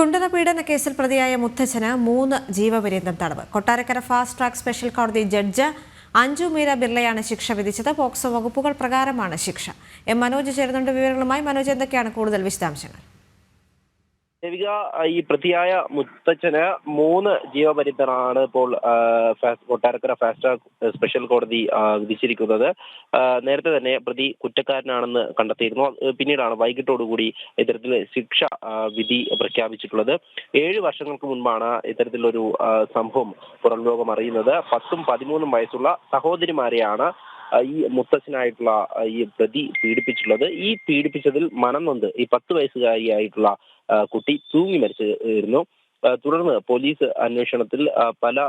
കുണ്ടറ പീഡന കേസിൽ പ്രതിയായ മുത്തച്ഛന് മൂന്ന് ജീവപര്യന്തം തടവ്. കൊട്ടാരക്കര ഫാസ്റ്റ് ട്രാക്ക് സ്പെഷ്യൽ കോടതി ജഡ്ജ് അഞ്ജു മീര ബിർളയാണ് ശിക്ഷ വിധിച്ചത്. പോക്സോ വകുപ്പുകൾ പ്രകാരമാണ് ശിക്ഷ. എം മനോജ് ചേരുന്നുണ്ട് വിവരങ്ങളുമായി. മനോജ് എന്തൊക്കെയാണ് കൂടുതൽ വിശദാംശങ്ങൾ? ദേവിക ഈ പ്രതിയായ മുത്തച്ഛന് മൂന്ന് ജീവപരിതനാണ് ഇപ്പോൾ കൊട്ടാരക്കര ഫാസ്റ്റ് ട്രാക്ക് സ്പെഷ്യൽ കോടതി വിധിച്ചിരിക്കുന്നത്. നേരത്തെ തന്നെ പ്രതി കുറ്റക്കാരനാണെന്ന് കണ്ടെത്തിയിരുന്നു. പിന്നീടാണ് വൈകിട്ടോടുകൂടി ഇത്തരത്തിൽ ശിക്ഷ വിധി പ്രഖ്യാപിച്ചിട്ടുള്ളത്. ഏഴ് വർഷങ്ങൾക്ക് മുൻപാണ് ഇത്തരത്തിലൊരു സംഭവം പുറം ലോകം അറിയുന്നത്. പത്തും പതിമൂന്നും വയസ്സുള്ള സഹോദരിമാരെയാണ് ഈ മുത്തച്ഛനായിട്ടുള്ള ഈ പ്രതി പീഡിപ്പിച്ചിട്ടുള്ളത്. ഈ പീഡിപ്പിച്ചതിൽ മനം നൊന്ത് ഈ പത്ത് വയസ്സുകാരിയായിട്ടുള്ള കുട്ടി തൂങ്ങി മരിച്ചിരുന്നു. തുടർന്ന് പോലീസ് അന്വേഷണത്തിൽ പല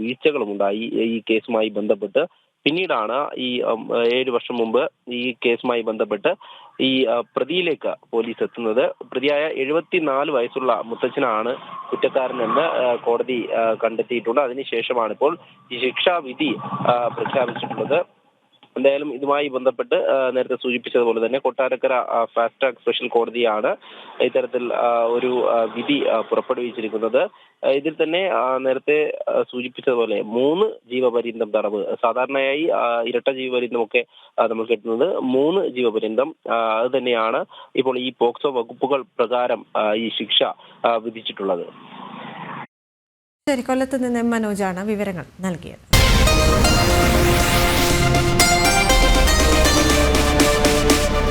വീഴ്ചകളും ഉണ്ടായി ഈ കേസുമായി ബന്ധപ്പെട്ട്. പിന്നീടാണ് ഈ ഏഴ് വർഷം മുമ്പ് ഈ കേസുമായി ബന്ധപ്പെട്ട് ഈ പ്രതിയിലേക്ക് പോലീസ് എത്തുന്നത്. പ്രതിയായ എഴുപത്തിനാല് വയസ്സുള്ള മുത്തച്ഛനാണ് കുറ്റക്കാരനെന്ന് കോടതി കണ്ടെത്തിയിട്ടുണ്ട്. അതിനുശേഷമാണ് ഇപ്പോൾ ഈ ശിക്ഷാവിധി പ്രഖ്യാപിച്ചിട്ടുള്ളത്. എന്തായാലും ഇതുമായി ബന്ധപ്പെട്ട് നേരത്തെ സൂചിപ്പിച്ചതുപോലെ തന്നെ കൊട്ടാരക്കര ഫാസ്റ്റ് ട്രാക്ക് സ്പെഷ്യൽ കോടതിയാണ് ഇത്തരത്തിൽ ഒരു വിധി പുറപ്പെടുവിച്ചിരിക്കുന്നത്. ഇതിൽ തന്നെ നേരത്തെ സൂചിപ്പിച്ചതുപോലെ മൂന്ന് ജീവപര്യന്തം തടവ് സാധാരണയായി ഇരട്ട ജീവപര്യന്തമൊക്കെ നമ്മൾ കിട്ടുന്നത് മൂന്ന് ജീവപര്യന്തം അത് തന്നെയാണ് ഇപ്പോൾ ഈ പോക്സോ വകുപ്പുകൾ പ്രകാരം ഈ ശിക്ഷ വിധിച്ചിട്ടുള്ളത്. ശരി കൊല്ലത്ത് നിന്ന് മനോജാണ് വിവരങ്ങൾ നൽകിയത്.